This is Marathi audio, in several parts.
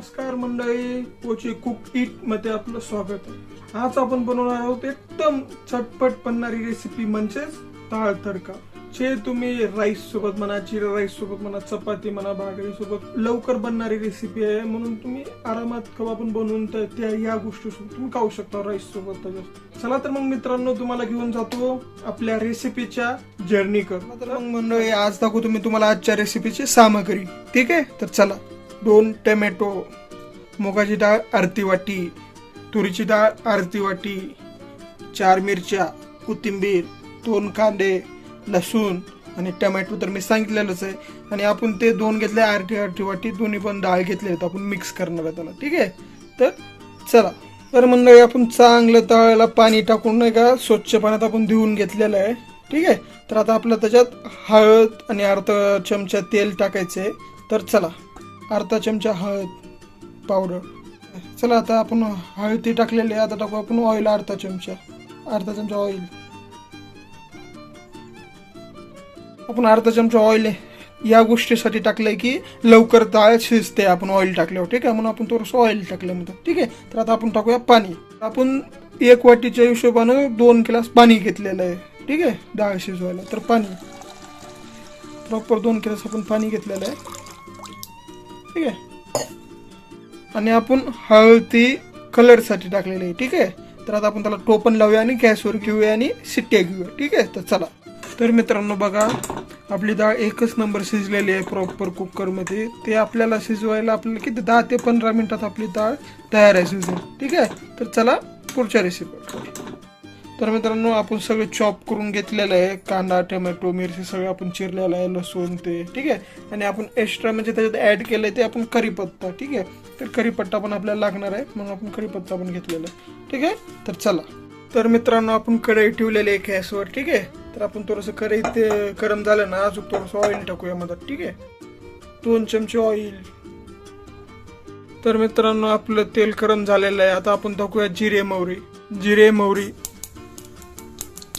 नमस्कार मंडळी पोचे कुक इटमध्ये आपलं स्वागत आहे. आज आपण बनवणार आहोत एकदम चटपट बनणारी रेसिपी म्हणजेच डाळ तडका. जे तुम्ही राईस सोबत म्हणा जिरा राईस सोबत म्हणा चपाती म्हणा भाकरी सोबत लवकर बनणारी रेसिपी आहे म्हणून तुम्ही आरामात कवा पण बनवून त्या त्या- या गोष्टी सोबत तुम्ही खाऊ शकता राईस सोबत त्याच्यात. चला तर मग मित्रांनो तुम्हाला घेऊन जातो आपल्या रेसिपीच्या जर्नी कर तर मग मंडळी आज दाखवतो मी तुम्हाला आजच्या रेसिपीची सामग्री. ठीक आहे? तर चला. दोन टमॅटो मुगाची डाळ अर्धी वाटी तुरीची डाळ अर्धी वाटी चार मिरच्या कोथिंबीर दोन कांदे लसूण आणि टमॅटो तर मी सांगितलेलंच आहे. आणि आपण ते दोन घेतले अर्धी अर्धी वाटी दोन्ही पण डाळ घेतले आहेत. आपण मिक्स करणार आहे त्याला ठीक आहे? तर चला. तर मंडळी आपण चांगलं तळ्याला पाणी टाकून नाही का स्वच्छ पाण्यात आपण धुवून घेतलेलं आहे ठीक आहे? तर आता आपलं त्याच्यात हळद आणि अर्ध चमचा तेल टाकायचं आहे. तर चला. अर्धा चमचा हळद पावडर. चला आता आपण हळदी टाकलेली आहे आता टाकू आपण ऑइल अर्धा चमचा अर्धा चमचा ऑइल आपण अर्धा चमचा ऑइल या गोष्टीसाठी टाकलंय की लवकर डाळ शिजते आपण ऑइल टाकल्यावर ठीक आहे? म्हणून आपण थोडंसं ऑइल टाकल्यामध्ये ठीक आहे? तर आता आपण टाकूया पाणी. आपण एक वाटीच्या हिशोबानं दोन ग्लास पाणी घेतलेलं आहे ठीक आहे? डाळ शिजवायला. तर पाणी. प्रॉपर दोन ग्लास आपण पाणी घेतलेलं आहे. ठीक आहे? आणि आपण हळदी कलरसाठी टाकलेली आहे ठीक आहे? तर आता आपण त्याला टोपण लावूया आणि गॅसवर घेऊया आणि शिट्ट्या घेऊया ठीक आहे? तर चला. तर मित्रांनो बघा आपली डाळ एकच नंबर शिजलेली आहे प्रॉपर कुकरमध्ये ते आपल्याला शिजवायला आपल्याला किती? दहा ते पंधरा मिनटात आपली डाळ तयार आहे शिजून. ठीक आहे? तर चला पुढच्या रेसिपी तर मित्रांनो आपण सगळं चॉप करून घेतलेलं आहे. कांदा टोमॅटो मिरची सगळं आपण चिरलेलं आहे लसूण ते ठीक आहे? आणि आपण एक्स्ट्रा म्हणजे त्याच्यात ॲड केलं आहे ते आपण करीपत्ता ठीक आहे? तर करीपत्ता पण आपल्याला लागणार आहे म्हणून आपण करीपत्ता पण घेतलेला आहे ठीक आहे? तर चला. तर मित्रांनो आपण कढई ठेवलेली आहे गॅसवर ठीक आहे? तर आपण थोडंसं कढई ते गरम झालं ना अजून थोडंसं ऑइल टाकूया मधात ठीक आहे? दोन चमचे ऑइल तर मित्रांनो आपलं तेल गरम झालेलं आहे. आता आपण टाकूया जिरे मोहरी जिरे मोहरी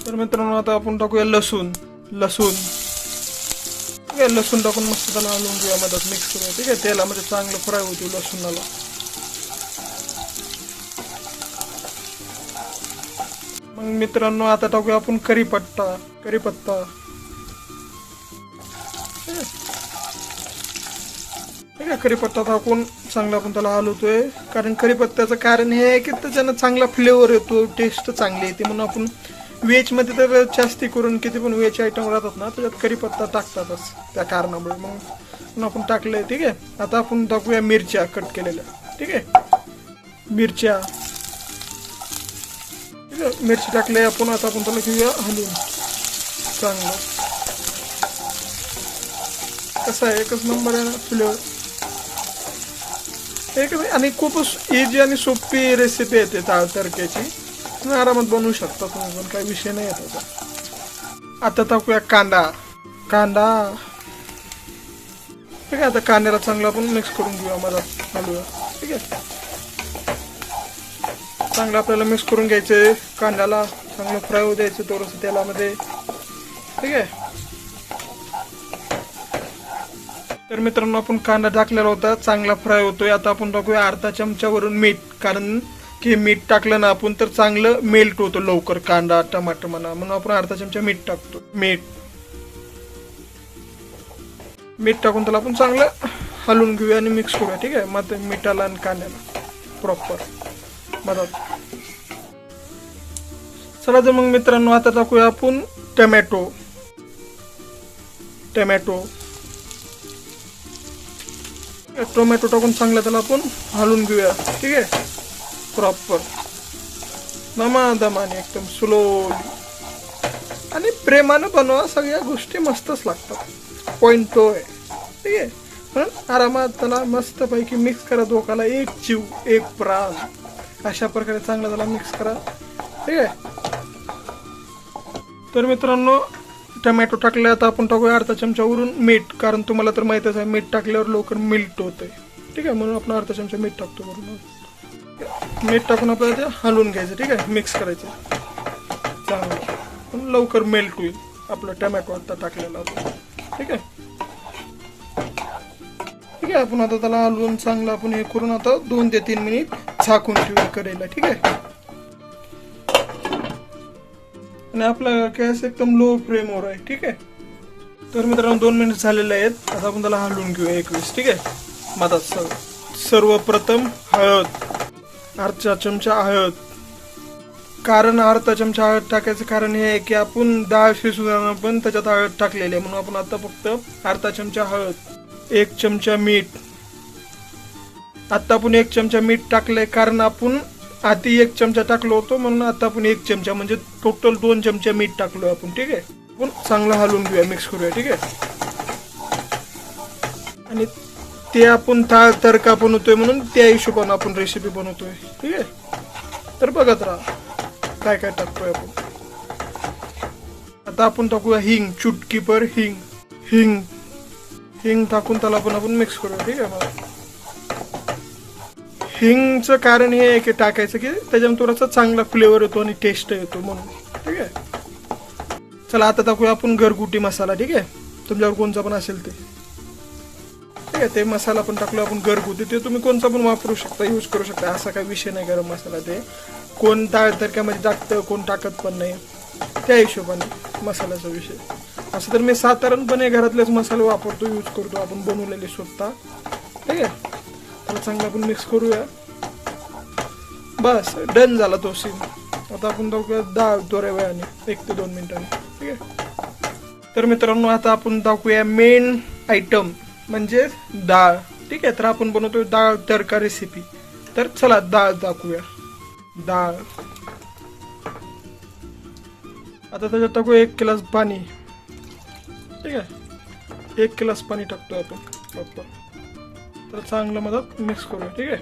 तर मित्रांनो आता आपण टाकूया लसूण. लसूण. ठीक आहे लसूण टाकून मस्त त्याला हलवून घेऊया मधात मिक्स करूया ठीक आहे? तेलामध्ये चांगलं फ्राय होते लसूणाला. मग मित्रांनो आता टाकूया आपण करीपत्ता करीपत्ता. ठीक आहे? करीपत्ता टाकून चांगला आपण त्याला हलवतोय कारण करीपत्त्याचं कारण हे आहे की त्याच्यानं चांगला फ्लेवर येतो टेस्ट चांगली येते म्हणून आपण व्हेजमध्ये तर जास्ती करून किती पण व्हेज आयटम राहतात ना त्याच्यात करीपत्ता टाकतातच. त्या कारणामुळे मग आपण आपण टाकलंय ठीक आहे? आता आपण टाकूया मिरच्या कट केलेल्या ठीक आहे? मिरच्या. ठीक आहे मिरची टाकले आपण आता आपण त्याला घेऊया हलवून. चांगलं. कसं आहे? एकच नंबर आहे ना फ्लेवर एक आणि खूपच इझी आणि सोपी रेसिपी येते ताळ तडक्याची. तुम्ही आरामात बनवू शकता तुम्ही पण काही विषय नाही येत आता आता टाकूया कांदा. कांदा. ठीक आहे आता कांद्याला चांगला आपण मिक्स करून घेऊया मला हलवूया ठीक आहे. चांगलं आपल्याला मिक्स करून घ्यायचं कांद्याला चांगलं फ्राय होऊ द्यायचं थोडंसं तेलामध्ये. ठीक आहे. तर मित्रांनो आपण कांदा टाकलेला होता चांगला फ्राय होतोय. आता आपण टाकूया अर्धा चमच्यावरून मीठ कारण की मीठ टाकलं ना आपण तर चांगलं मेल्ट होतो लवकर कांदा टमाटर म्हणा. म्हणून आपण अर्धा चमचा मीठ टाकतो. मीठ. मीठ टाकून त्याला आपण चांगलं हलवून घेऊया आणि मिक्स करूया ठीक आहे? मग ते मिठाला आणि कांद्याला. प्रॉपर मदत चला तर मग मित्रांनो आता टाकूया आपण टमॅटो. टमॅटो. टोमॅटो टाकून चांगलं त्याला आपण हलवून घेऊया ठीक आहे? प्रॉपर दमादमाने एकदम स्लोली आणि प्रेमानं बनवा सगळ्या गोष्टी मस्तच लागतात. पॉईंट तो आहे. ठीक आहे? पण आरामात त्याला मस्तपैकी मिक्स करा दोघाला. एक जीव एक प्राण. अशा प्रकारे चांगलं त्याला मिक्स करा. ठीक आहे? तर मित्रांनो टमॅटो टाकले आता आपण टाकूया अर्धा चमचा मीठ. कारण तुम्हाला तर माहीतच आहे मीठ टाकल्यावर लवकर मिल्ट होते ठीक आहे? म्हणून आपण अर्धा चमचा मीठ टाकतो बरोबर मीठ टाकून आपल्याला ते हलवून घ्यायचं ठीक आहे? मिक्स करायचं. चांगलं. पण लवकर मेल्ट होईल. आपलं टमॅटो आता टाकलेला होता. ठीक आहे? ठीक आहे आपण आता त्याला हलवून चांगलं आपण हे करून आता दोन ते तीन मिनिट झाकून ठेवूया करायला ठीक आहे? आणि आपला गॅस एकदम लो फ्लेमवर आहे ठीक आहे? तर मित्रांनो दोन मिनिट झालेले आहेत. आता आपण त्याला हलवून घेऊया एकवीस ठीक आहे? मग आता सर्वप्रथम हळद. अर्धा चमचा हळद कारण अर्धा चमचा हळद टाकायचं कारण हे आहे की आपण डाळ शिजवताना पण त्याच्यात हळद टाकलेली आहे. म्हणून आपण आता फक्त अर्धा चमचा हळद एक चमचा मीठ. आता आपण एक चमचा मीठ टाकलंय कारण आपण आधी एक चमचा टाकलो होतो म्हणून आता आपण एक चमचा म्हणजे टोटल दोन चमचा मीठ टाकलो आपण ठीक आहे? आपण चांगलं हलवून घेऊया मिक्स करूया ठीक आहे? आणि ते आपण ताळ तडका बनवतोय म्हणून त्या हिशोबानं आपण रेसिपी बनवतोय. ठीक आहे? तर बघत राहा. काय काय टाकतोय आपण. आता आपण टाकूया हिंग चुटकीपर हिंग. हिंग. हिंग टाकून त्याला पण आपण मिक्स करूया ठीक आहे हिंगचं कारण हे आहे की टाकायचं की त्याच्यामुळे थोडासा चांगला फ्लेवर येतो आणि टेस्ट येतो म्हणून. ठीक आहे? चला आता टाकूया आपण घरगुटी मसाला ठीक आहे? तुमच्यावर कोणचा पण असेल ते. आहे ते मसाला पण टाकलो आपण घरगुती ते तुम्ही कोणता पण वापरू शकता यूज करू शकता. असा काही विषय नाही गरम मसाला ते. कोण डाळ तडक्यामध्ये टाकतं कोण टाकत पण नाही. त्या हिशोबाने मसाल्याचा विषय. असं तर मी साधारणपणे घरातलेच मसाले वापरतो यूज करतो. आपण बनवलेले स्वतः. ठीक आहे? त्याला चांगलं आपण मिक्स करूया. बस डन झाला तो सीन आता आपण दाखवूया दहा थोड्या वेळाने एक ते दोन मिनिटांनी. ठीक आहे? तर मित्रांनो आता आपण दाखवूया मेन आयटम म्हणजे डाळ. ठीक आहे तर आपण बनवतो डाळ तडका रेसिपी तर चला डाळ दाखवूया. डाळ. आता त्याच्यात टाकू एक ग्लास पाणी. ठीक आहे? एक ग्लास पाणी टाकतो आपण प्रॉपर तर चांगलं मधात मिक्स करूया ठीक आहे?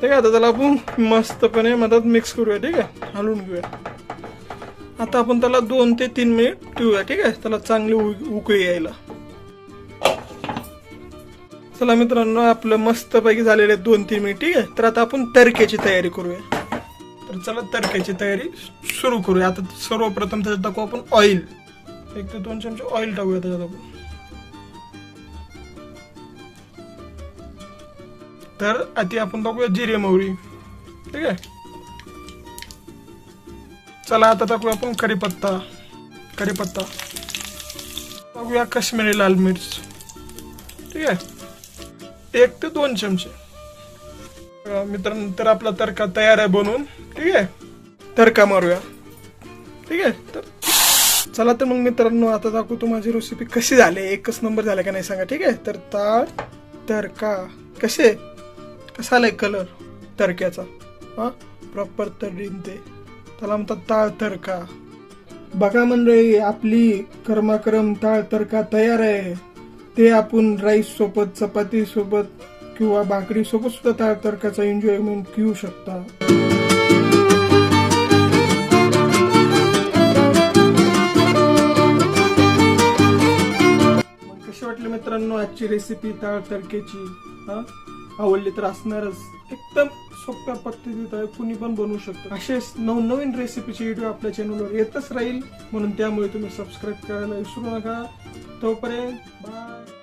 ठीक आहे आता त्याला आपण मस्तपणे मधात मिक्स करूया ठीक आहे? हलवून घेऊया. आता आपण त्याला दोन ते तीन मिनिट ठेवूया ठीक आहे? त्याला चांगली उ- उकळी यायला. चला मित्रांनो आपलं मस्तपैकी झालेले दोन तीन मिनिट ठीक आहे? तर आता आपण तडक्याची तयारी करूया. तर चला तडक्याची तयारी सुरू करूया. आता सर्वप्रथम त्याच्यात टाकू आपण ऑइल एक ते दोन चमचे ऑइल टाकूया त्याच्यात आपण. तर आधी आपण टाकूया जिरे मोहरी. ठीक आहे? चला आता टाकूया आपण कढीपत्ता. कढीपत्ता. टाकूया काश्मीरी लाल मिर्च. ठीक आहे? एक ते दोन चमचे. मित्रांनो तर आपला तडका तयार आहे बनवून ठीक आहे? तडका मारूया. ठीक आहे? तर चला तर मग मित्रांनो आता दाखवतो माझी रेसिपी कशी झाली. एकच नंबर झाला का नाही सांगा. ठीक आहे? तर ताळ तडका. कसे? कसा आलाय कलर तडक्याचा. हा? प्रॉपर तडीन ते. त्याला म्हणतात ताळ तडका. बघा मंडळी आपली कर्माक्रम ताळ तडका तयार आहे. ते आपण राईस सोबत चपाती सोबत किंवा भाकरी सोबत सुद्धा त्या तडकाचा एन्जॉयमेंट घेऊ शकता. मग कशी वाटली मित्रांनो आजची रेसिपी ताळ तडकेची? आवडली तर असणारच. एकदम सोप्या पद्धतीत आहे कुणी पण बनवू शकतो. असेच नवनवीन रेसिपीचे व्हिडिओ आपल्या चॅनलवर येतच राहील. म्हणून त्यामुळे तुम्ही सबस्क्राईब करायला विसरू नका. तोपर्यंत बाय